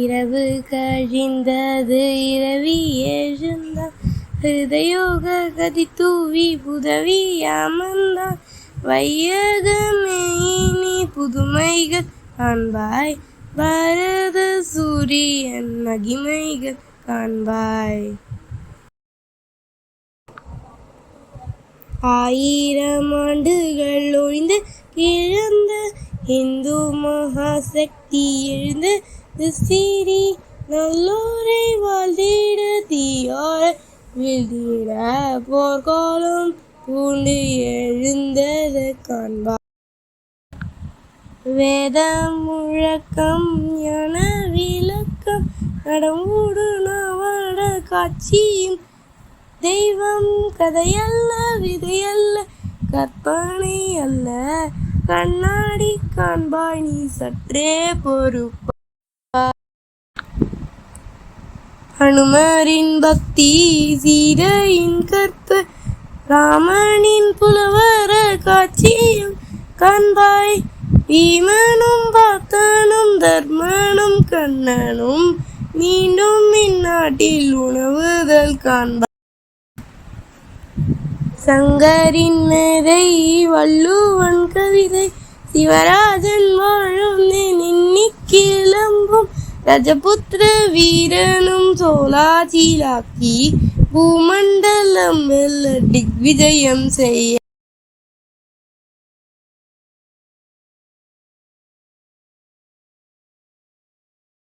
இரவு கழிந்தது இரவி எழுந்தான் ஹிருதயோக கதி தூவி புதவி அமர்ந்தான் வையகமே நீ புதுமைகள் காண்பாய் பாரத சூரியன் மகிமைகள் காண்பாய். ஆயிரம் ஆண்டுகள் ஒழிந்து கிழந்த இந்து மகாசக்தி எழுந்து சிறி நல்லோரை வாழ்ந்திட தீயால் வீழ்ந்திட போர்க்காலம் பூண்டு எழுந்தது காண்பார் வேத முழக்கம் என விளக்கம் நடமூடு நவட காட்சியும் தெய்வம் கதையல்ல விதையல்ல கற்பனை அல்ல. கண்ணாடி காண்பாய் நீ சற்றே பொறுப்பா. அனுமரின் பக்தி சீதையின் கற்ப ராமனின் புலவர காட்சியும் காண்பாய். பீமனும் பார்த்தனும் தர்மனும் கண்ணனும் மீண்டும் இந்நாட்டில் உணவுதல் காண்பாய். சங்கரின் மேதை வள்ளுவன் கவிதை சிவராஜன் கிளம்பும் ரஜபுத்திர வீரனும் சோலாச்சிலாக்கி பூமண்டலம் வெல்ல திக்விஜயம் செய்ய